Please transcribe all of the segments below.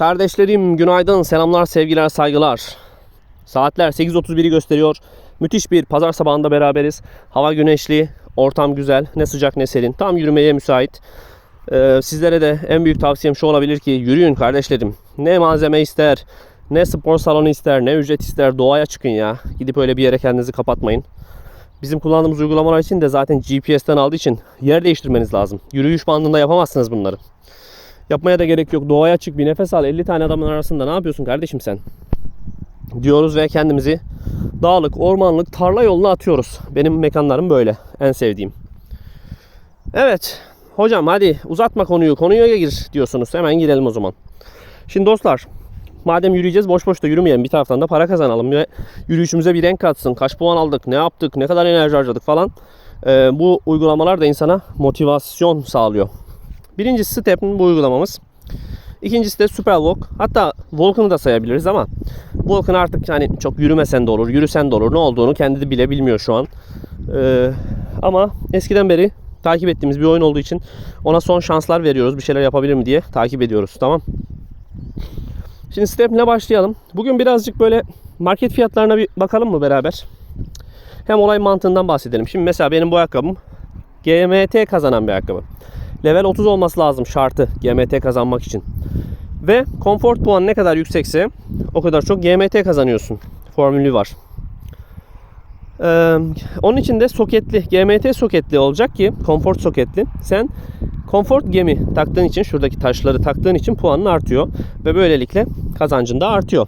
Kardeşlerim günaydın, selamlar, sevgiler, saygılar. Saatler 8.31'i gösteriyor. Müthiş bir pazar sabahında beraberiz. Hava güneşli, ortam güzel, ne sıcak ne serin. Tam yürümeye müsait. Ee, sizlere de en büyük tavsiyem şu olabilir ki yürüyün kardeşlerim. Ne malzeme ister, ne spor salonu ister, ne ücret ister doğaya çıkın ya. Gidip öyle bir yere kendinizi kapatmayın. Bizim kullandığımız uygulamalar için de zaten GPS'ten aldığı için yer değiştirmeniz lazım. Yürüyüş bandında yapamazsınız bunları. Yapmaya da gerek yok. Doğaya çık bir nefes al. 50 tane adamın arasında ne yapıyorsun kardeşim sen? Diyoruz ve kendimizi dağlık, ormanlık, tarla yoluna atıyoruz. Benim mekanlarım böyle. En sevdiğim. Evet. Hocam hadi uzatma konuyu. Konuya gir diyorsunuz. Hemen girelim o zaman. Şimdi dostlar madem yürüyeceğiz boş boş da yürümeyelim. Bir taraftan da para kazanalım ve yürüyüşümüze bir renk katsın. Kaç puan aldık, ne yaptık, ne kadar enerji harcadık falan. Ee, bu uygulamalar da insana motivasyon sağlıyor. Birincisi Step'in bu uygulamamız. İkincisi de Superwalk. Hatta Walk'ını da sayabiliriz ama Walk'ın artık hani çok yürümesen de olur, yürüsen de olur. Ne olduğunu kendi de bile bilmiyor şu an. Ee, ama eskiden beri takip ettiğimiz bir oyun olduğu için ona son şanslar veriyoruz. Bir şeyler yapabilir mi diye takip ediyoruz. Tamam. Şimdi Step'le başlayalım. Bugün birazcık böyle market fiyatlarına bir bakalım mı beraber? Hem olay mantığından bahsedelim. Şimdi mesela benim bu ayakkabım GMT kazanan bir ayakkabı. Level 30 olması lazım şartı GMT kazanmak için. Ve konfor puanı ne kadar yüksekse o kadar çok GMT kazanıyorsun. Formülü var. Ee, onun için de soketli, GMT soketli olacak ki konfor soketli. Sen konfor gemi taktığın için şuradaki taşları taktığın için puanın artıyor ve böylelikle kazancın da artıyor.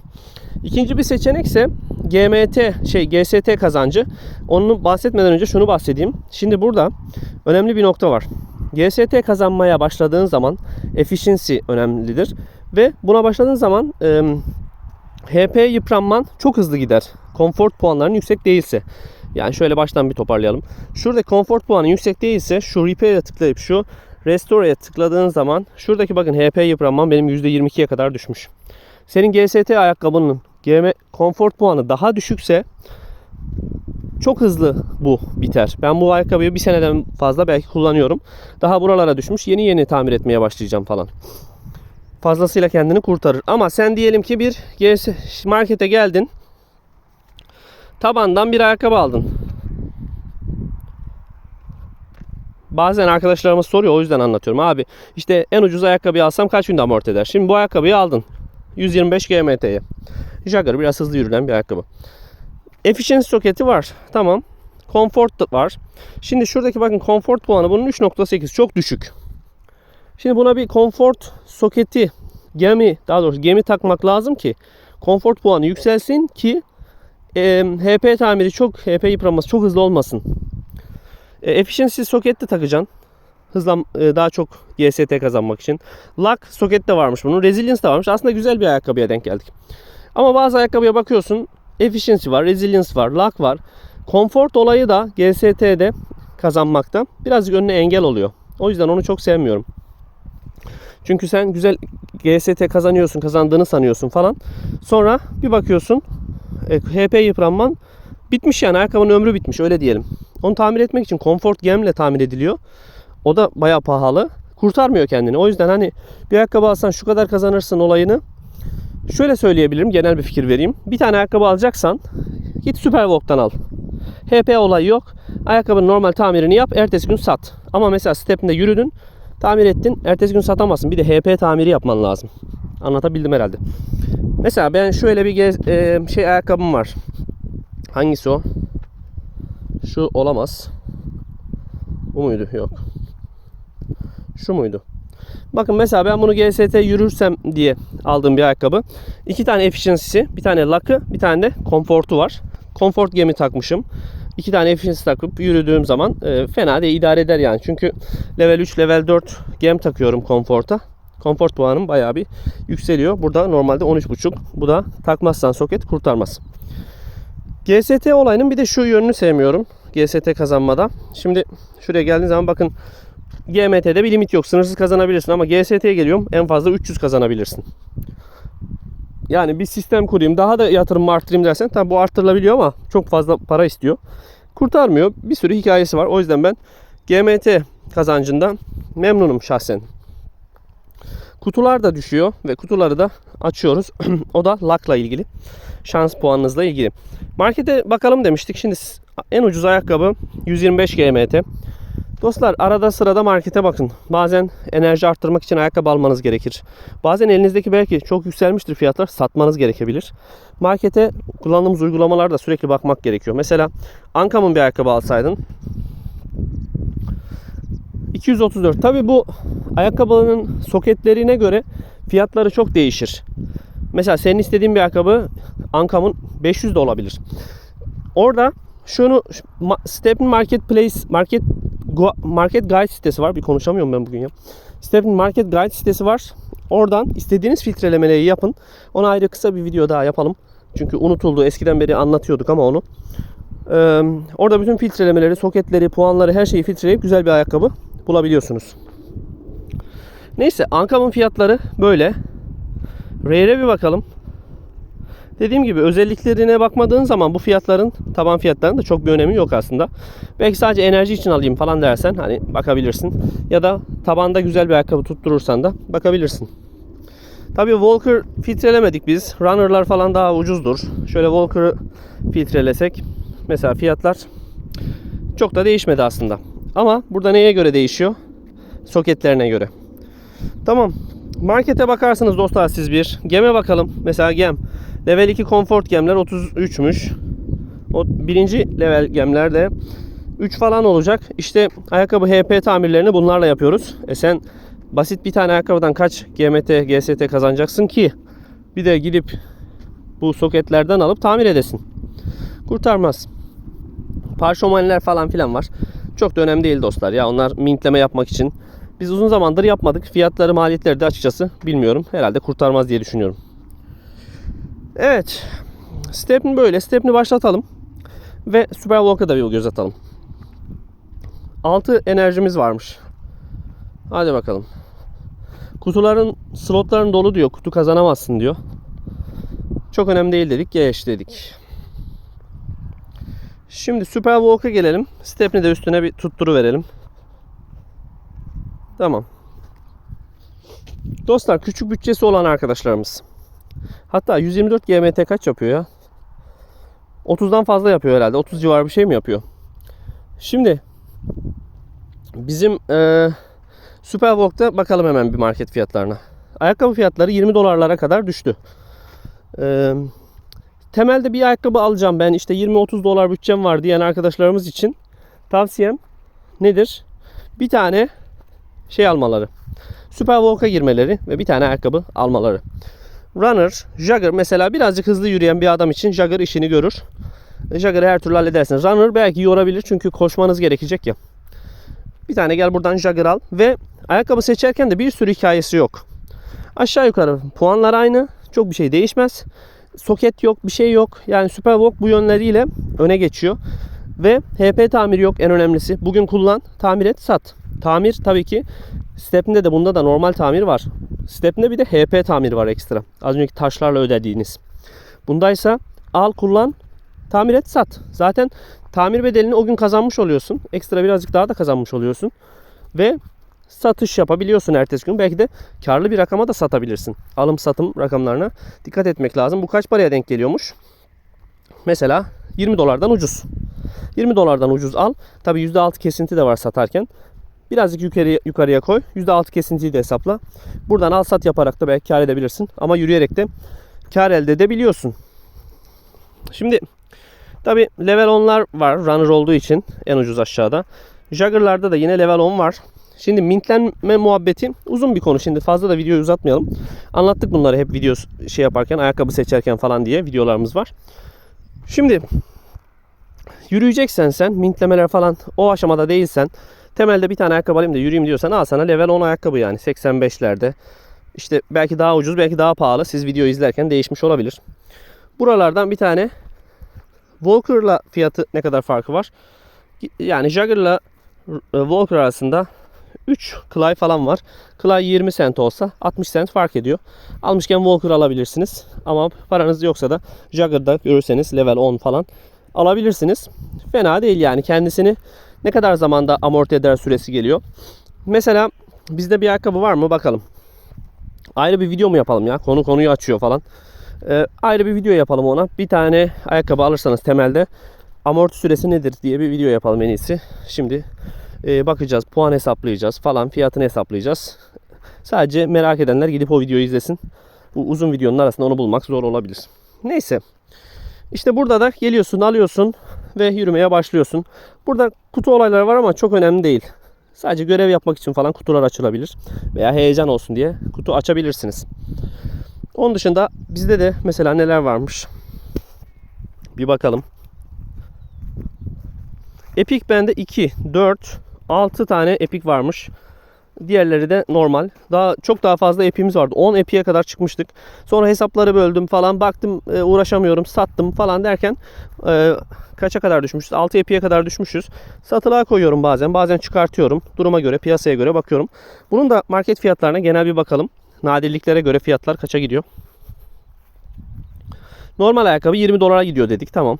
İkinci bir seçenek ise GMT şey GST kazancı. Onu bahsetmeden önce şunu bahsedeyim. Şimdi burada önemli bir nokta var. GST kazanmaya başladığın zaman efficiency önemlidir ve buna başladığın zaman e, HP yıpranman çok hızlı gider. Konfort puanların yüksek değilse. Yani şöyle baştan bir toparlayalım. Şurada konfort puanı yüksek değilse şu repair'e tıklayıp şu restore'ya tıkladığın zaman şuradaki bakın HP yıpranman benim %22'ye kadar düşmüş. Senin GST ayakkabının GM konfort puanı daha düşükse çok hızlı bu biter. Ben bu ayakkabıyı bir seneden fazla belki kullanıyorum. Daha buralara düşmüş. Yeni yeni tamir etmeye başlayacağım falan. Fazlasıyla kendini kurtarır. Ama sen diyelim ki bir markete geldin. Tabandan bir ayakkabı aldın. Bazen arkadaşlarımız soruyor o yüzden anlatıyorum. Abi işte en ucuz ayakkabıyı alsam kaç günde amorti eder? Şimdi bu ayakkabıyı aldın. 125 GMT'ye. Jagger biraz hızlı yürüyen bir ayakkabı. Efficiency soketi var. Tamam. Comfort var. Şimdi şuradaki bakın comfort puanı bunun 3.8 çok düşük. Şimdi buna bir comfort soketi gemi daha doğrusu gemi takmak lazım ki comfort puanı yükselsin ki e, HP tamiri çok HP yıpranması çok hızlı olmasın. E, efficiency soket de takacaksın. Hızlan e, daha çok GST kazanmak için. Lock soket de varmış bunun. Resilience de varmış. Aslında güzel bir ayakkabıya denk geldik. Ama bazı ayakkabıya bakıyorsun efficiency var, resilience var, lock var. Comfort olayı da GST'de kazanmakta birazcık önüne engel oluyor. O yüzden onu çok sevmiyorum. Çünkü sen güzel GST kazanıyorsun, kazandığını sanıyorsun falan. Sonra bir bakıyorsun e, HP yıpranman bitmiş yani ayakkabının ömrü bitmiş öyle diyelim. Onu tamir etmek için Comfort Gem'le tamir ediliyor. O da bayağı pahalı. Kurtarmıyor kendini. O yüzden hani bir ayakkabı alsan şu kadar kazanırsın olayını Şöyle söyleyebilirim, genel bir fikir vereyim. Bir tane ayakkabı alacaksan git Superwalk'tan al. HP olayı yok. Ayakkabının normal tamirini yap, ertesi gün sat. Ama mesela step'inde yürüdün, tamir ettin, ertesi gün satamazsın. Bir de HP tamiri yapman lazım. Anlatabildim herhalde. Mesela ben şöyle bir gez, e, şey ayakkabım var. Hangisi o? Şu olamaz. Bu muydu? Yok. Şu muydu? Bakın mesela ben bunu GST yürürsem diye aldığım bir ayakkabı. İki tane efficiency'si, bir tane lock'ı, bir tane de konfortu var. Comfort gemi takmışım. İki tane efficiency takıp yürüdüğüm zaman e, fena değil idare eder yani. Çünkü level 3, level 4 gem takıyorum konforta. Konfort puanım bayağı bir yükseliyor. Burada normalde 13.5. Bu da takmazsan soket kurtarmaz. GST olayının bir de şu yönünü sevmiyorum. GST kazanmada. Şimdi şuraya geldiğiniz zaman bakın GMT'de bir limit yok. Sınırsız kazanabilirsin ama GST'ye geliyorum en fazla 300 kazanabilirsin. Yani bir sistem kurayım daha da yatırım arttırayım dersen tabi bu arttırılabiliyor ama çok fazla para istiyor. Kurtarmıyor. Bir sürü hikayesi var. O yüzden ben GMT kazancından memnunum şahsen. Kutular da düşüyor ve kutuları da açıyoruz. o da lakla ilgili. Şans puanınızla ilgili. Markete bakalım demiştik. Şimdi en ucuz ayakkabı 125 GMT. Dostlar arada sırada markete bakın. Bazen enerji arttırmak için ayakkabı almanız gerekir. Bazen elinizdeki belki çok yükselmiştir fiyatlar satmanız gerekebilir. Markete kullandığımız uygulamalarda sürekli bakmak gerekiyor. Mesela Ankam'ın bir ayakkabı alsaydın 234. Tabi bu ayakkabının soketlerine göre fiyatları çok değişir. Mesela senin istediğin bir ayakkabı Ankam'ın 500 de olabilir. Orada şunu Stepin Marketplace Market Market Guide sitesi var. Bir konuşamıyorum ben bugün ya. Stepin Market Guide sitesi var. Oradan istediğiniz filtrelemeleri yapın. Ona ayrı kısa bir video daha yapalım. Çünkü unutuldu. Eskiden beri anlatıyorduk ama onu. Ee, orada bütün filtrelemeleri, soketleri, puanları her şeyi filtreleyip güzel bir ayakkabı bulabiliyorsunuz. Neyse Ankam'ın fiyatları böyle. Rare'e bir bakalım. Dediğim gibi özelliklerine bakmadığın zaman bu fiyatların taban fiyatlarının da çok bir önemi yok aslında. Belki sadece enerji için alayım falan dersen hani bakabilirsin. Ya da tabanda güzel bir ayakkabı tutturursan da bakabilirsin. Tabii Walker filtrelemedik biz. Runner'lar falan daha ucuzdur. Şöyle Walker'ı filtrelesek mesela fiyatlar çok da değişmedi aslında. Ama burada neye göre değişiyor? Soketlerine göre. Tamam. Markete bakarsınız dostlar siz bir. Gem'e bakalım. Mesela Gem. Level 2 Comfort gemler 33'müş. O birinci level gemler de 3 falan olacak. İşte ayakkabı HP tamirlerini bunlarla yapıyoruz. E sen basit bir tane ayakkabıdan kaç GMT, GST kazanacaksın ki? Bir de gidip bu soketlerden alıp tamir edesin. Kurtarmaz. Parşömenler falan filan var. Çok da önemli değil dostlar ya. Onlar mintleme yapmak için. Biz uzun zamandır yapmadık. Fiyatları, maliyetleri de açıkçası bilmiyorum. Herhalde kurtarmaz diye düşünüyorum. Evet. Stepni böyle. Stepni başlatalım. Ve Superwalk'a da bir göz atalım. 6 enerjimiz varmış. Hadi bakalım. Kutuların slotların dolu diyor. Kutu kazanamazsın diyor. Çok önemli değil dedik. Geç dedik. Şimdi Superwalk'a gelelim. Stepni de üstüne bir tutturu verelim. Tamam. Dostlar küçük bütçesi olan arkadaşlarımız. Hatta 124 GMT kaç yapıyor ya? 30'dan fazla yapıyor herhalde. 30 civarı bir şey mi yapıyor? Şimdi bizim e, Superwalk'ta bakalım hemen bir market fiyatlarına. Ayakkabı fiyatları 20 dolarlara kadar düştü. E, temelde bir ayakkabı alacağım ben işte 20-30 dolar bütçem var diyen arkadaşlarımız için tavsiyem nedir? Bir tane şey almaları. Superwalk'a girmeleri ve bir tane ayakkabı almaları. Runner, jogger mesela birazcık hızlı yürüyen bir adam için jogger işini görür. Jogger'ı her türlü halledersiniz. Runner belki yorabilir çünkü koşmanız gerekecek ya. Bir tane gel buradan jogger al ve ayakkabı seçerken de bir sürü hikayesi yok. Aşağı yukarı puanlar aynı. Çok bir şey değişmez. Soket yok, bir şey yok. Yani Superwalk bu yönleriyle öne geçiyor. Ve HP tamiri yok en önemlisi. Bugün kullan, tamir et, sat. Tamir tabii ki Step'inde de bunda da normal tamir var. Step'inde bir de HP tamiri var ekstra. Az önceki taşlarla ödediğiniz. Bundaysa al kullan tamir et sat. Zaten tamir bedelini o gün kazanmış oluyorsun. Ekstra birazcık daha da kazanmış oluyorsun. Ve satış yapabiliyorsun ertesi gün. Belki de karlı bir rakama da satabilirsin. Alım satım rakamlarına dikkat etmek lazım. Bu kaç paraya denk geliyormuş? Mesela 20 dolardan ucuz. 20 dolardan ucuz al. Tabi %6 kesinti de var satarken. Birazcık yukarıya, yukarıya koy. %6 kesintiyi de hesapla. Buradan al sat yaparak da belki kar edebilirsin. Ama yürüyerek de kar elde edebiliyorsun. Şimdi tabi level 10'lar var runner olduğu için en ucuz aşağıda. Jugger'larda da yine level 10 var. Şimdi mintlenme muhabbeti uzun bir konu. Şimdi fazla da videoyu uzatmayalım. Anlattık bunları hep video şey yaparken, ayakkabı seçerken falan diye videolarımız var. Şimdi yürüyeceksen sen mintlemeler falan o aşamada değilsen temelde bir tane ayakkabı alayım da yürüyeyim diyorsan al sana level 10 ayakkabı yani 85'lerde. İşte belki daha ucuz belki daha pahalı. Siz video izlerken değişmiş olabilir. Buralardan bir tane Walker'la fiyatı ne kadar farkı var? Yani Jagger'la e, Walker arasında 3 Clay falan var. Clay 20 cent olsa 60 cent fark ediyor. Almışken Walker alabilirsiniz. Ama paranız yoksa da Jagger'da görürseniz level 10 falan alabilirsiniz. Fena değil yani kendisini ne kadar zamanda amorti eder süresi geliyor. Mesela bizde bir ayakkabı var mı bakalım. Ayrı bir video mu yapalım ya? Konu konuyu açıyor falan. Ee, ayrı bir video yapalım ona. Bir tane ayakkabı alırsanız temelde amorti süresi nedir diye bir video yapalım en iyisi. Şimdi e, bakacağız, puan hesaplayacağız falan, fiyatını hesaplayacağız. Sadece merak edenler gidip o videoyu izlesin. Bu uzun videonun arasında onu bulmak zor olabilir. Neyse. İşte burada da geliyorsun, alıyorsun ve yürümeye başlıyorsun. Burada kutu olayları var ama çok önemli değil. Sadece görev yapmak için falan kutular açılabilir. Veya heyecan olsun diye kutu açabilirsiniz. Onun dışında bizde de mesela neler varmış. Bir bakalım. Epic bende 2, 4, 6 tane Epic varmış. Diğerleri de normal. Daha çok daha fazla epimiz vardı. 10 epiye kadar çıkmıştık. Sonra hesapları böldüm falan. Baktım e, uğraşamıyorum, sattım falan derken e, kaça kadar düşmüşüz? 6 epiye kadar düşmüşüz. Satılığa koyuyorum bazen. Bazen çıkartıyorum. Duruma göre, piyasaya göre bakıyorum. Bunun da market fiyatlarına genel bir bakalım. Nadirliklere göre fiyatlar kaça gidiyor? Normal ayakkabı 20 dolara gidiyor dedik. Tamam.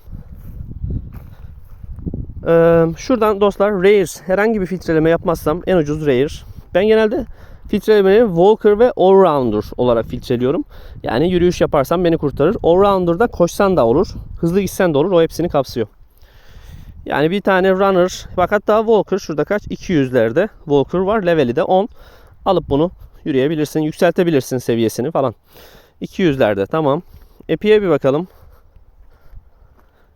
Ee, şuradan dostlar Rare herhangi bir filtreleme yapmazsam en ucuz Rare. Ben genelde filtrelemeleri Walker ve Allrounder olarak filtreliyorum. Yani yürüyüş yaparsam beni kurtarır. Allrounder'da koşsan da olur. Hızlı gitsen de olur. O hepsini kapsıyor. Yani bir tane runner bak hatta Walker şurada kaç? 200'lerde Walker var. Leveli de 10. Alıp bunu yürüyebilirsin. Yükseltebilirsin seviyesini falan. 200'lerde tamam. Epi'ye bir bakalım.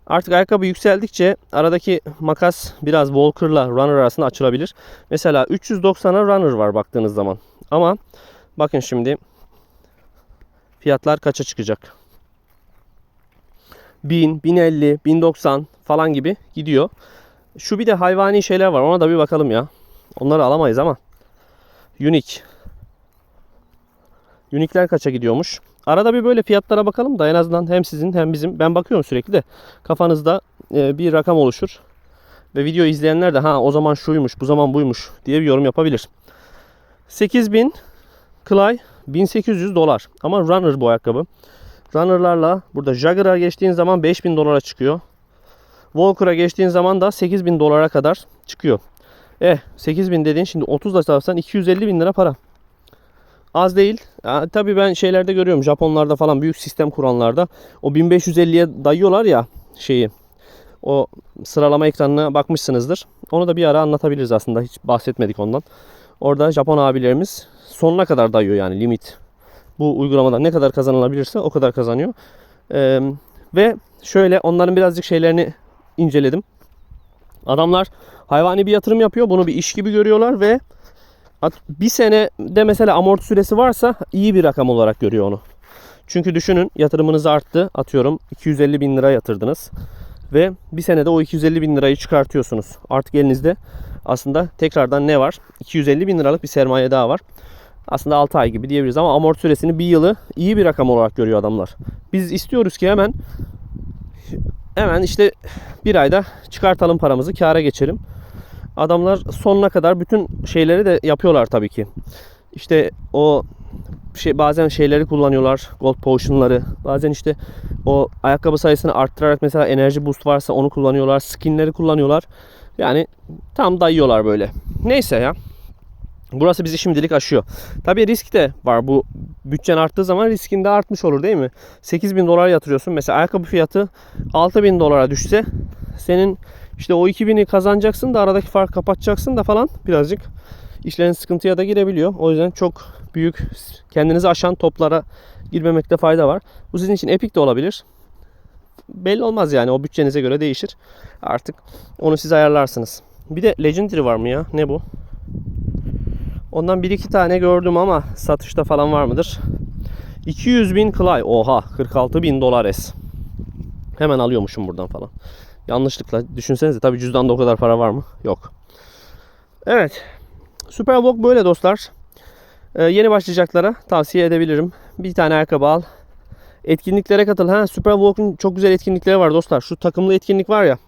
Artık ayakkabı yükseldikçe aradaki makas biraz Walker'la Runner arasında açılabilir. Mesela 390'a Runner var baktığınız zaman. Ama bakın şimdi fiyatlar kaça çıkacak? 1000, 1050, 1090 falan gibi gidiyor. Şu bir de hayvani şeyler var. Ona da bir bakalım ya. Onları alamayız ama. Unique. Unique'ler kaça gidiyormuş? Arada bir böyle fiyatlara bakalım da en azından hem sizin hem bizim ben bakıyorum sürekli de kafanızda e, bir rakam oluşur. Ve video izleyenler de ha o zaman şuymuş bu zaman buymuş diye bir yorum yapabilir. 8000 Clay 1800 dolar ama runner bu ayakkabı. Runner'larla burada Jagger'a geçtiğin zaman 5000 dolara çıkıyor. Walker'a geçtiğin zaman da 8000 dolara kadar çıkıyor. Eh 8000 dediğin şimdi 30 da çarpsan 250 bin lira para. Az değil. Ya, tabii ben şeylerde görüyorum. Japonlarda falan büyük sistem kuranlarda o 1550'ye dayıyorlar ya şeyi. O sıralama ekranına bakmışsınızdır. Onu da bir ara anlatabiliriz aslında. Hiç bahsetmedik ondan. Orada Japon abilerimiz sonuna kadar dayıyor yani limit. Bu uygulamada ne kadar kazanılabilirse o kadar kazanıyor. Ee, ve şöyle onların birazcık şeylerini inceledim. Adamlar hayvani bir yatırım yapıyor. Bunu bir iş gibi görüyorlar ve bir senede mesela amorti süresi varsa iyi bir rakam olarak görüyor onu. Çünkü düşünün yatırımınız arttı. Atıyorum 250 bin lira yatırdınız. Ve bir senede o 250 bin lirayı çıkartıyorsunuz. Artık elinizde aslında tekrardan ne var? 250 bin liralık bir sermaye daha var. Aslında 6 ay gibi diyebiliriz ama amorti süresini bir yılı iyi bir rakam olarak görüyor adamlar. Biz istiyoruz ki hemen hemen işte bir ayda çıkartalım paramızı kâra geçelim. Adamlar sonuna kadar bütün şeyleri de yapıyorlar tabii ki. İşte o şey bazen şeyleri kullanıyorlar. Gold potion'ları. Bazen işte o ayakkabı sayısını arttırarak mesela enerji boost varsa onu kullanıyorlar. Skinleri kullanıyorlar. Yani tam dayıyorlar böyle. Neyse ya. Burası bizi şimdilik aşıyor. Tabii risk de var. Bu bütçen arttığı zaman riskin de artmış olur değil mi? 8 bin dolar yatırıyorsun. Mesela ayakkabı fiyatı 6 bin dolara düşse senin işte o 2000'i kazanacaksın da aradaki fark kapatacaksın da falan birazcık işlerin sıkıntıya da girebiliyor. O yüzden çok büyük kendinizi aşan toplara girmemekte fayda var. Bu sizin için epik de olabilir. Belli olmaz yani o bütçenize göre değişir. Artık onu siz ayarlarsınız. Bir de Legendary var mı ya? Ne bu? Ondan bir iki tane gördüm ama satışta falan var mıdır? 200 bin Clay. Oha 46 bin dolar es. Hemen alıyormuşum buradan falan. Yanlışlıkla düşünsenize tabii cüzdanda o kadar para var mı? Yok. Evet. Super Vlog böyle dostlar. Ee, yeni başlayacaklara tavsiye edebilirim. Bir tane ayakkabı al. Etkinliklere katıl. Ha, Super Vlog'un çok güzel etkinlikleri var dostlar. Şu takımlı etkinlik var ya.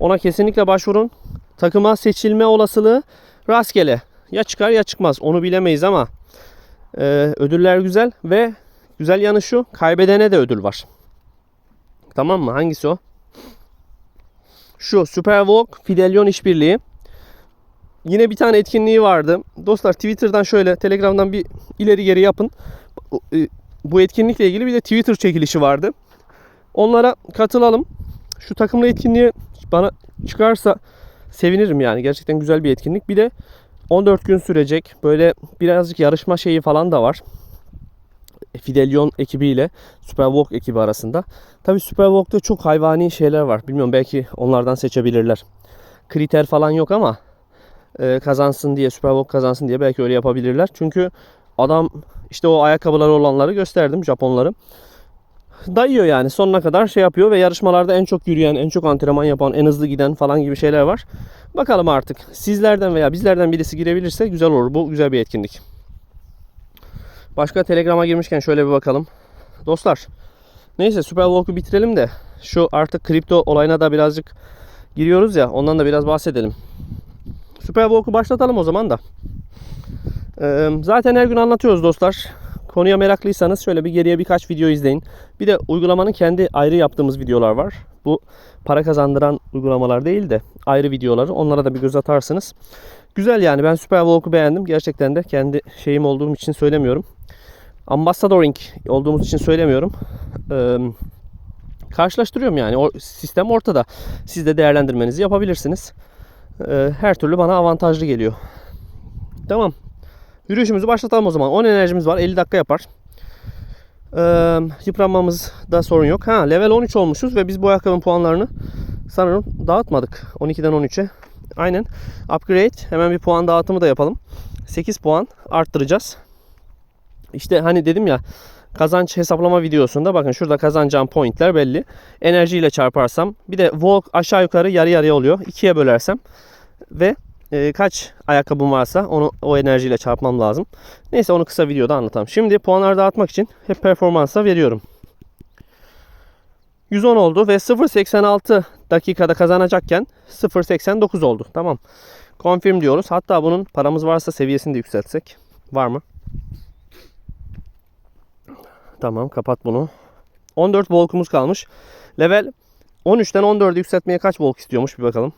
Ona kesinlikle başvurun. Takıma seçilme olasılığı rastgele. Ya çıkar ya çıkmaz. Onu bilemeyiz ama e, ödüller güzel ve güzel yanı şu. Kaybedene de ödül var. Tamam mı? Hangisi o? Şu Superwalk Fidelion işbirliği. yine bir tane etkinliği vardı. Dostlar Twitter'dan şöyle Telegram'dan bir ileri geri yapın. E, Bu etkinlikle ilgili bir de Twitter çekilişi vardı. Onlara katılalım. Şu takımlı etkinliğe bana çıkarsa sevinirim yani. Gerçekten güzel bir etkinlik. Bir de 14 gün sürecek. Böyle birazcık yarışma şeyi falan da var. Fidelion ekibiyle Superwalk ekibi arasında. Tabi Superwalk'ta çok hayvani şeyler var. Bilmiyorum belki onlardan seçebilirler. Kriter falan yok ama e, kazansın diye Superwalk kazansın diye belki öyle yapabilirler. Çünkü adam işte o ayakkabıları olanları gösterdim Japonları. Dayıyor yani sonuna kadar şey yapıyor ve yarışmalarda en çok yürüyen, en çok antrenman yapan, en hızlı giden falan gibi şeyler var. Bakalım artık sizlerden veya bizlerden birisi girebilirse güzel olur. Bu güzel bir etkinlik. Başka Telegram'a girmişken şöyle bir bakalım. Dostlar neyse Super Walk'u bitirelim de şu artık kripto olayına da birazcık giriyoruz ya ondan da biraz bahsedelim. Super Walk'u başlatalım o zaman da. Ee, zaten her gün anlatıyoruz dostlar. Konuya meraklıysanız şöyle bir geriye birkaç video izleyin. Bir de uygulamanın kendi ayrı yaptığımız videolar var. Bu para kazandıran uygulamalar değil de ayrı videoları. Onlara da bir göz atarsınız. Güzel yani ben Super Walk'u beğendim. Gerçekten de kendi şeyim olduğum için söylemiyorum. Ambassadoring olduğumuz için söylemiyorum. Ee, karşılaştırıyorum yani. O sistem ortada. Siz de değerlendirmenizi yapabilirsiniz. Ee, her türlü bana avantajlı geliyor. Tamam. Yürüyüşümüzü başlatalım o zaman. 10 enerjimiz var. 50 dakika yapar. Ee, yıpranmamızda sorun yok. Ha level 13 olmuşuz ve biz bu ayakkabının puanlarını sanırım dağıtmadık. 12'den 13'e. Aynen. Upgrade. Hemen bir puan dağıtımı da yapalım. 8 puan arttıracağız. İşte hani dedim ya kazanç hesaplama videosunda bakın şurada kazanacağım pointler belli. Enerjiyle çarparsam bir de walk aşağı yukarı yarı yarıya oluyor. İkiye bölersem ve e, kaç ayakkabım varsa onu o enerjiyle çarpmam lazım. Neyse onu kısa videoda anlatalım. Şimdi puanlar dağıtmak için hep performansa veriyorum. 110 oldu ve 0.86 dakikada kazanacakken 0.89 oldu. Tamam. Confirm diyoruz. Hatta bunun paramız varsa seviyesini de yükseltsek. Var mı? Tamam kapat bunu. 14 volkumuz kalmış. Level 13'ten 14'e yükseltmeye kaç volk istiyormuş bir bakalım.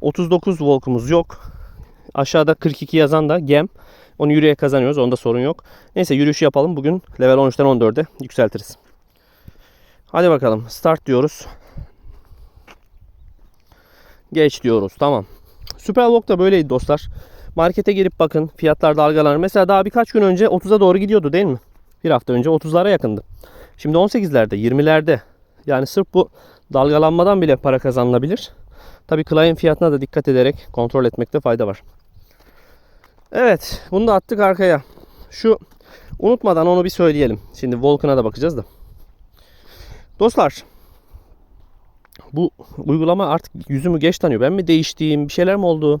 39 volkumuz yok. Aşağıda 42 yazan da gem. Onu yürüye kazanıyoruz. Onda sorun yok. Neyse yürüyüş yapalım. Bugün level 13'ten 14'e yükseltiriz. Hadi bakalım. Start diyoruz. Geç diyoruz. Tamam. Superwalk da böyleydi dostlar. Markete girip bakın. Fiyatlar dalgalanır. Mesela daha birkaç gün önce 30'a doğru gidiyordu değil mi? Bir hafta önce 30'lara yakındı. Şimdi 18'lerde, 20'lerde. Yani sırf bu dalgalanmadan bile para kazanılabilir. Tabii client fiyatına da dikkat ederek kontrol etmekte fayda var. Evet, bunu da attık arkaya. Şu unutmadan onu bir söyleyelim. Şimdi Vulcan'a da bakacağız da. Dostlar, bu uygulama artık yüzümü geç tanıyor. Ben mi değiştiğim, bir şeyler mi oldu?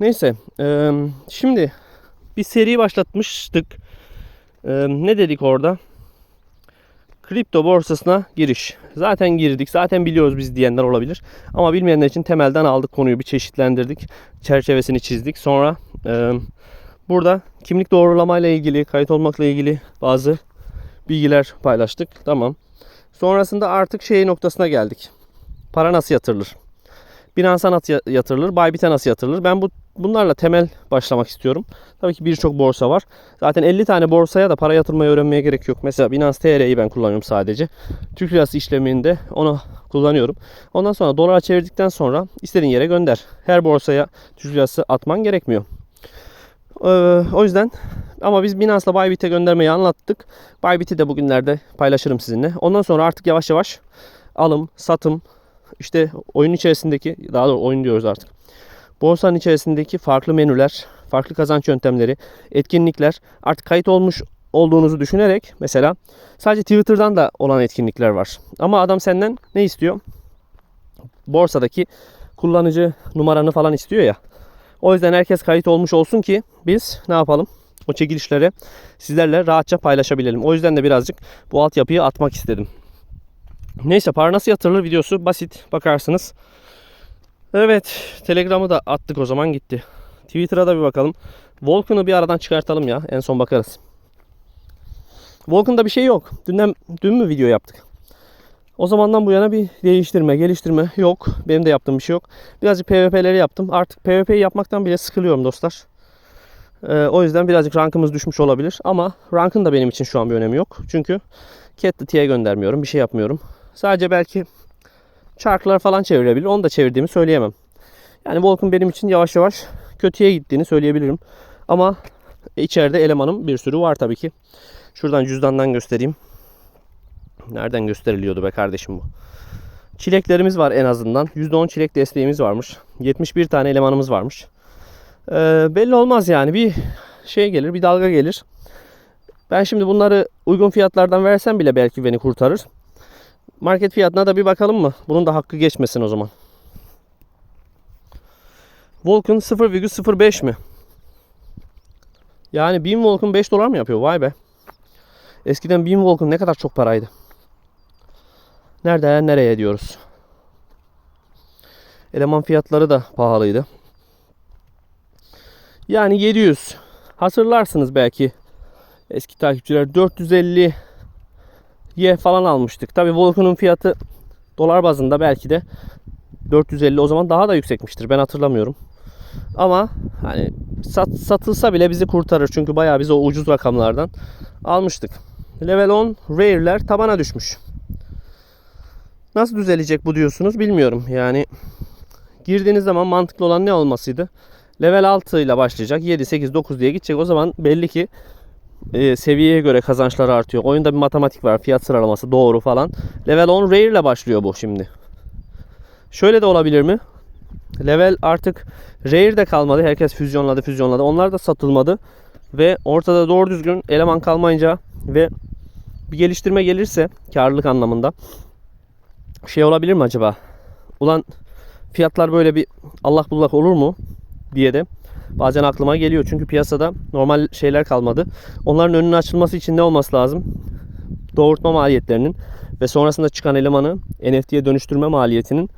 Neyse, şimdi bir seri başlatmıştık. E, ne dedik orada? Kripto borsasına giriş. Zaten girdik, zaten biliyoruz biz diyenler olabilir. Ama bilmeyenler için temelden aldık konuyu bir çeşitlendirdik. Çerçevesini çizdik. Sonra e, burada kimlik doğrulamayla ilgili, kayıt olmakla ilgili bazı bilgiler paylaştık. Tamam. Sonrasında artık şey noktasına geldik. Para nasıl yatırılır? Binance'a nasıl yatırılır? Bybit'e nasıl yatırılır? Ben bu bunlarla temel başlamak istiyorum. Tabii ki birçok borsa var. Zaten 50 tane borsaya da para yatırmayı öğrenmeye gerek yok. Mesela Binance TR'yi ben kullanıyorum sadece. Türk lirası işleminde onu kullanıyorum. Ondan sonra dolara çevirdikten sonra istediğin yere gönder. Her borsaya Türk lirası atman gerekmiyor. Ee, o yüzden ama biz Binance'la Bybit'e göndermeyi anlattık. Bybit'i de bugünlerde paylaşırım sizinle. Ondan sonra artık yavaş yavaş alım, satım, işte oyun içerisindeki daha doğrusu oyun diyoruz artık. Borsanın içerisindeki farklı menüler, farklı kazanç yöntemleri, etkinlikler artık kayıt olmuş olduğunuzu düşünerek mesela sadece Twitter'dan da olan etkinlikler var. Ama adam senden ne istiyor? Borsadaki kullanıcı numaranı falan istiyor ya. O yüzden herkes kayıt olmuş olsun ki biz ne yapalım? O çekilişleri sizlerle rahatça paylaşabilelim. O yüzden de birazcık bu altyapıyı atmak istedim. Neyse para nasıl yatırılır videosu basit bakarsınız. Evet Telegram'ı da attık o zaman gitti. Twitter'a da bir bakalım. Vulcan'ı bir aradan çıkartalım ya en son bakarız. Vulcan'da bir şey yok. Dünden, dün mü video yaptık? O zamandan bu yana bir değiştirme, geliştirme yok. Benim de yaptığım bir şey yok. Birazcık PvP'leri yaptım. Artık PvP'yi yapmaktan bile sıkılıyorum dostlar. Ee, o yüzden birazcık rankımız düşmüş olabilir. Ama rankın da benim için şu an bir önemi yok. Çünkü Cat göndermiyorum. Bir şey yapmıyorum. Sadece belki çarklar falan çevirebilir. Onu da çevirdiğimi söyleyemem. Yani Volk'un benim için yavaş yavaş kötüye gittiğini söyleyebilirim. Ama içeride elemanım bir sürü var tabii ki. Şuradan cüzdandan göstereyim. Nereden gösteriliyordu be kardeşim bu? Çileklerimiz var en azından. %10 çilek desteğimiz varmış. 71 tane elemanımız varmış. Ee, belli olmaz yani. Bir şey gelir, bir dalga gelir. Ben şimdi bunları uygun fiyatlardan versem bile belki beni kurtarır. Market fiyatına da bir bakalım mı? Bunun da hakkı geçmesin o zaman. Vulcan 0,05 mi? Yani 1000 Vulcan 5 dolar mı yapıyor? Vay be. Eskiden 1000 Vulcan ne kadar çok paraydı. Nereden nereye diyoruz. Eleman fiyatları da pahalıydı. Yani 700. Hatırlarsınız belki eski takipçiler 450 ye falan almıştık. Tabi Volkan'ın fiyatı dolar bazında belki de 450 o zaman daha da yüksekmiştir. Ben hatırlamıyorum. Ama hani sat, satılsa bile bizi kurtarır. Çünkü bayağı biz o ucuz rakamlardan almıştık. Level 10 rare'ler tabana düşmüş. Nasıl düzelecek bu diyorsunuz bilmiyorum. Yani girdiğiniz zaman mantıklı olan ne olmasıydı? Level 6 ile başlayacak. 7, 8, 9 diye gidecek. O zaman belli ki e, seviyeye göre kazançlar artıyor. Oyunda bir matematik var. Fiyat sıralaması doğru falan. Level 10 rare ile başlıyor bu şimdi. Şöyle de olabilir mi? Level artık rare de kalmadı. Herkes füzyonladı, füzyonladı. Onlar da satılmadı. Ve ortada doğru düzgün eleman kalmayınca ve bir geliştirme gelirse karlılık anlamında şey olabilir mi acaba? Ulan fiyatlar böyle bir Allah bullak olur mu diye de bazen aklıma geliyor. Çünkü piyasada normal şeyler kalmadı. Onların önünün açılması için ne olması lazım? Doğurtma maliyetlerinin ve sonrasında çıkan elemanı NFT'ye dönüştürme maliyetinin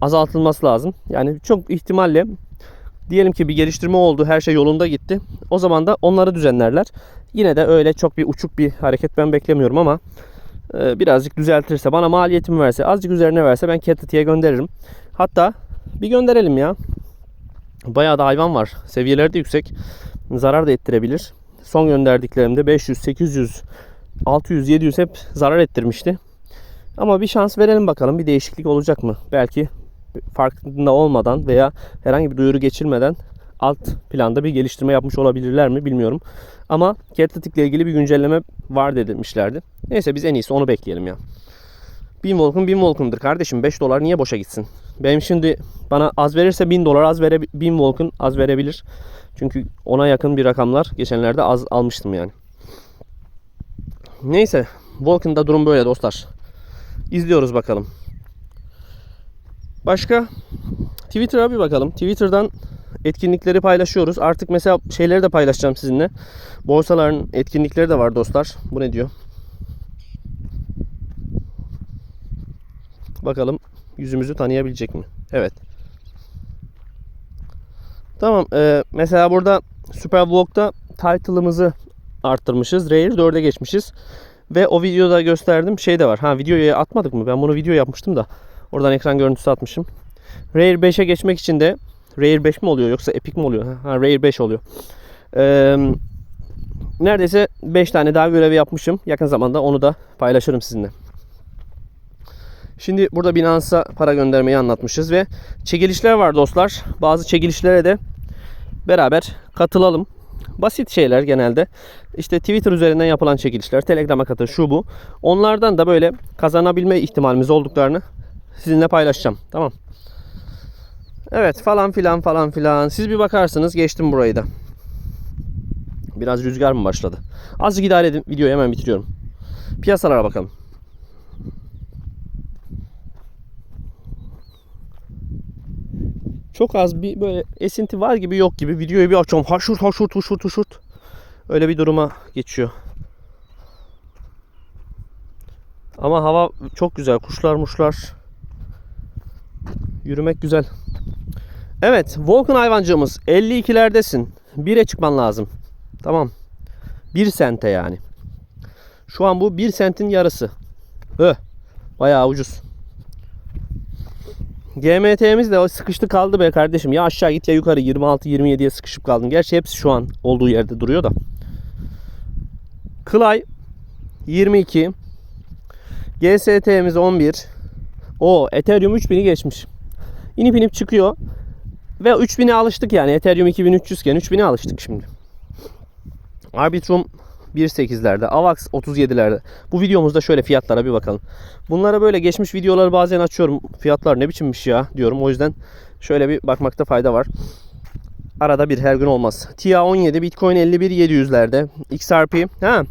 azaltılması lazım. Yani çok ihtimalle diyelim ki bir geliştirme oldu, her şey yolunda gitti. O zaman da onları düzenlerler. Yine de öyle çok bir uçuk bir hareket ben beklemiyorum ama e, birazcık düzeltirse, bana maliyetimi verse, azıcık üzerine verse ben Cat'e gönderirim. Hatta bir gönderelim ya. Bayağı da hayvan var. Seviyeleri de yüksek. Zarar da ettirebilir. Son gönderdiklerimde 500, 800, 600, 700 hep zarar ettirmişti. Ama bir şans verelim bakalım. Bir değişiklik olacak mı? Belki farkında olmadan veya herhangi bir duyuru geçirmeden alt planda bir geliştirme yapmış olabilirler mi bilmiyorum. Ama Catletic ile ilgili bir güncelleme var demişlerdi. Neyse biz en iyisi onu bekleyelim ya. 1000 Volk'un 1000 Volk'undur kardeşim. 5 dolar niye boşa gitsin? Benim şimdi bana az verirse 1000 dolar az vere 1000 Volk'un az verebilir. Çünkü ona yakın bir rakamlar geçenlerde az almıştım yani. Neyse Volkan'da durum böyle dostlar. İzliyoruz bakalım. Başka Twitter'a bir bakalım. Twitter'dan etkinlikleri paylaşıyoruz. Artık mesela şeyleri de paylaşacağım sizinle. Borsaların etkinlikleri de var dostlar. Bu ne diyor? Bakalım yüzümüzü tanıyabilecek mi? Evet. Tamam. E, mesela burada Super Vlog'da title'ımızı arttırmışız. Rare 4'e geçmişiz. Ve o videoda gösterdim şey de var. Ha videoya atmadık mı? Ben bunu video yapmıştım da. Oradan ekran görüntüsü atmışım. Rare 5'e geçmek için de Rare 5 mi oluyor yoksa Epic mi oluyor? Ha Rare 5 oluyor. Ee, neredeyse 5 tane daha görevi yapmışım. Yakın zamanda onu da paylaşırım sizinle. Şimdi burada Binance'a para göndermeyi anlatmışız ve çekilişler var dostlar. Bazı çekilişlere de beraber katılalım. Basit şeyler genelde. İşte Twitter üzerinden yapılan çekilişler, Telegram'a katıl şu bu. Onlardan da böyle kazanabilme ihtimalimiz olduklarını sizinle paylaşacağım. Tamam. Evet falan filan falan filan. Siz bir bakarsınız geçtim burayı da. Biraz rüzgar mı başladı? Azıcık idare edin. Videoyu hemen bitiriyorum. Piyasalara bakalım. Çok az bir böyle esinti var gibi yok gibi. Videoyu bir açıyorum. Haşurt haşurt haşurt haşurt. Öyle bir duruma geçiyor. Ama hava çok güzel. Kuşlar muşlar. Yürümek güzel. Evet. Volkan hayvancığımız 52'lerdesin. 1'e çıkman lazım. Tamam. 1 sente yani. Şu an bu 1 sentin yarısı. Ö. Bayağı ucuz. GMT'miz de sıkıştı kaldı be kardeşim. Ya aşağı git ya yukarı 26-27'ye sıkışıp kaldın. Gerçi hepsi şu an olduğu yerde duruyor da. Clay 22. GST'miz 11. O Ethereum 3000'i geçmiş. İnip inip çıkıyor. Ve 3000'e alıştık yani. Ethereum 2300 iken 3000'e alıştık şimdi. Arbitrum 1.8'lerde, AVAX 37'lerde. Bu videomuzda şöyle fiyatlara bir bakalım. Bunlara böyle geçmiş videoları bazen açıyorum. Fiyatlar ne biçimmiş ya diyorum. O yüzden şöyle bir bakmakta fayda var. Arada bir her gün olmaz. TIA 17, Bitcoin 51 700'lerde. XRP. Ha.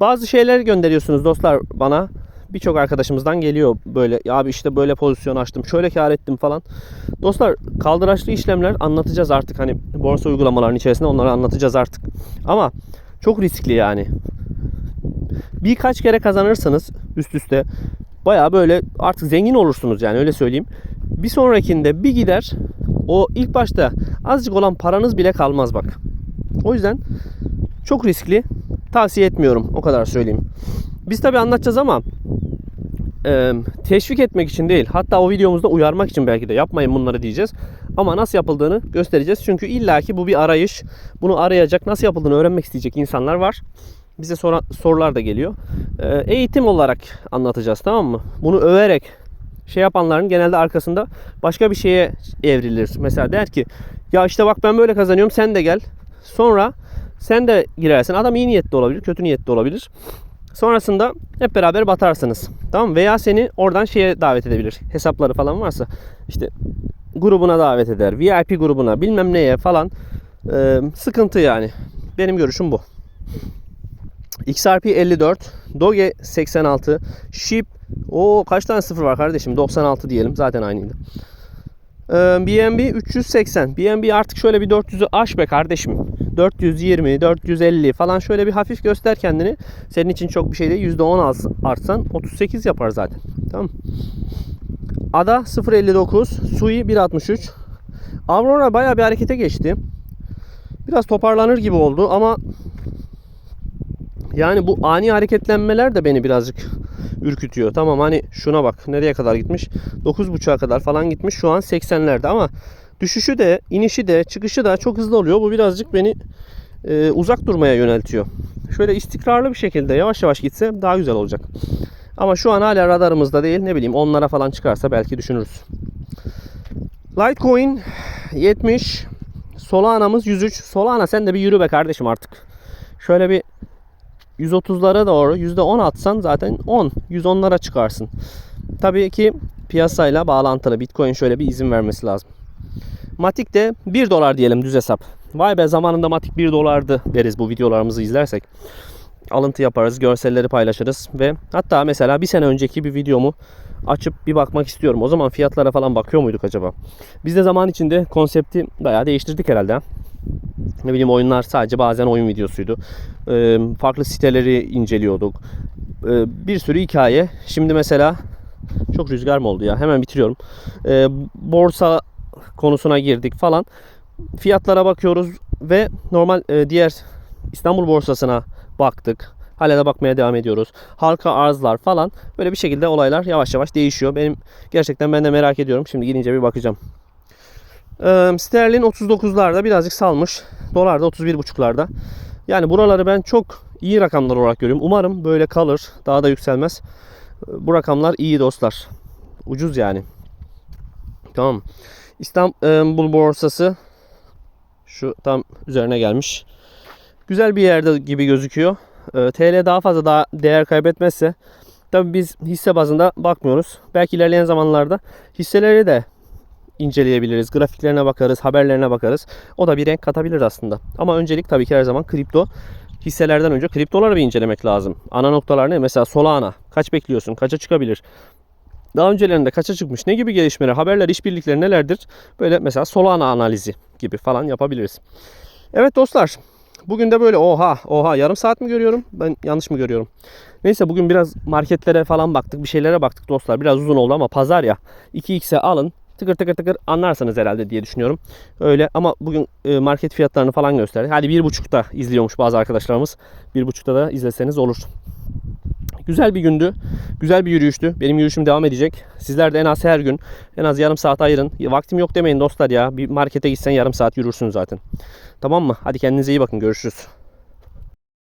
Bazı şeyler gönderiyorsunuz dostlar bana. Birçok arkadaşımızdan geliyor böyle. Ya abi işte böyle pozisyon açtım. Şöyle kar ettim falan. Dostlar kaldıraçlı işlemler anlatacağız artık. Hani borsa uygulamalarının içerisinde onları anlatacağız artık. Ama çok riskli yani. Birkaç kere kazanırsanız üst üste baya böyle artık zengin olursunuz yani öyle söyleyeyim. Bir sonrakinde bir gider o ilk başta azıcık olan paranız bile kalmaz bak. O yüzden çok riskli. Tavsiye etmiyorum o kadar söyleyeyim. Biz tabi anlatacağız ama e, teşvik etmek için değil. Hatta o videomuzda uyarmak için belki de yapmayın bunları diyeceğiz. Ama nasıl yapıldığını göstereceğiz. Çünkü illaki bu bir arayış. Bunu arayacak, nasıl yapıldığını öğrenmek isteyecek insanlar var. Bize soran, sorular da geliyor. E, eğitim olarak anlatacağız tamam mı? Bunu överek şey yapanların genelde arkasında başka bir şeye evrilir. Mesela der ki ya işte bak ben böyle kazanıyorum sen de gel. Sonra sen de girersin. Adam iyi niyetli olabilir, kötü niyetli olabilir. Sonrasında hep beraber batarsınız. Tamam? Veya seni oradan şeye davet edebilir. Hesapları falan varsa işte grubuna davet eder. VIP grubuna bilmem neye falan. Ee, sıkıntı yani. Benim görüşüm bu. XRP 54, Doge 86, Ship o kaç tane sıfır var kardeşim? 96 diyelim. Zaten aynıydı. BNB 380. BNB artık şöyle bir 400'ü aş be kardeşim. 420, 450 falan şöyle bir hafif göster kendini. Senin için çok bir şey değil. %10 artsan 38 yapar zaten. Tamam Ada 0.59, Sui 1.63. Aurora baya bir harekete geçti. Biraz toparlanır gibi oldu ama yani bu ani hareketlenmeler de beni birazcık ürkütüyor. Tamam hani şuna bak nereye kadar gitmiş? 9.5'a kadar falan gitmiş. Şu an 80'lerde ama düşüşü de, inişi de, çıkışı da çok hızlı oluyor. Bu birazcık beni e, uzak durmaya yöneltiyor. Şöyle istikrarlı bir şekilde yavaş yavaş gitse daha güzel olacak. Ama şu an hala radarımızda değil. Ne bileyim onlara falan çıkarsa belki düşünürüz. Litecoin 70. Solana'mız 103. Solana sen de bir yürü be kardeşim artık. Şöyle bir 130'lara doğru %10 atsan zaten 10, 110'lara çıkarsın. Tabii ki piyasayla bağlantılı Bitcoin şöyle bir izin vermesi lazım. Matik de 1 dolar diyelim düz hesap. Vay be zamanında Matik 1 dolardı deriz bu videolarımızı izlersek. Alıntı yaparız, görselleri paylaşırız ve hatta mesela bir sene önceki bir videomu açıp bir bakmak istiyorum. O zaman fiyatlara falan bakıyor muyduk acaba? Biz de zaman içinde konsepti bayağı değiştirdik herhalde. Ne bileyim oyunlar sadece bazen oyun videosuydu. Ee, farklı siteleri inceliyorduk. Ee, bir sürü hikaye. Şimdi mesela çok rüzgar mı oldu ya? Hemen bitiriyorum. Ee, borsa konusuna girdik falan. Fiyatlara bakıyoruz ve normal e, diğer İstanbul borsasına baktık. Hala da bakmaya devam ediyoruz. Halka arzlar falan. Böyle bir şekilde olaylar yavaş yavaş değişiyor. Benim gerçekten ben de merak ediyorum. Şimdi gidince bir bakacağım. Ee, sterlin 39'larda birazcık salmış. Dolar da 31.5'larda. Yani buraları ben çok iyi rakamlar olarak görüyorum. Umarım böyle kalır. Daha da yükselmez. Bu rakamlar iyi dostlar. Ucuz yani. Tamam. İstanbul borsası şu tam üzerine gelmiş. Güzel bir yerde gibi gözüküyor. TL daha fazla daha değer kaybetmezse tabii biz hisse bazında bakmıyoruz. Belki ilerleyen zamanlarda hisseleri de inceleyebiliriz. Grafiklerine bakarız, haberlerine bakarız. O da bir renk katabilir aslında. Ama öncelik tabii ki her zaman kripto. Hisselerden önce kriptoları bir incelemek lazım. Ana noktalar ne? Mesela Solana. Kaç bekliyorsun? Kaça çıkabilir? Daha öncelerinde kaça çıkmış? Ne gibi gelişmeler, haberler, işbirlikleri nelerdir? Böyle mesela Solana analizi gibi falan yapabiliriz. Evet dostlar. Bugün de böyle oha oha yarım saat mi görüyorum? Ben yanlış mı görüyorum? Neyse bugün biraz marketlere falan baktık. Bir şeylere baktık dostlar. Biraz uzun oldu ama pazar ya. 2x'e alın. Tıkır tıkır tıkır anlarsınız herhalde diye düşünüyorum. Öyle ama bugün e, market fiyatlarını falan gösterdi. Hadi bir buçukta izliyormuş bazı arkadaşlarımız. Bir buçukta da izleseniz olur. Güzel bir gündü. Güzel bir yürüyüştü. Benim yürüyüşüm devam edecek. Sizler de en az her gün en az yarım saat ayırın. Vaktim yok demeyin dostlar ya. Bir markete gitsen yarım saat yürürsün zaten. Tamam mı? Hadi kendinize iyi bakın. Görüşürüz.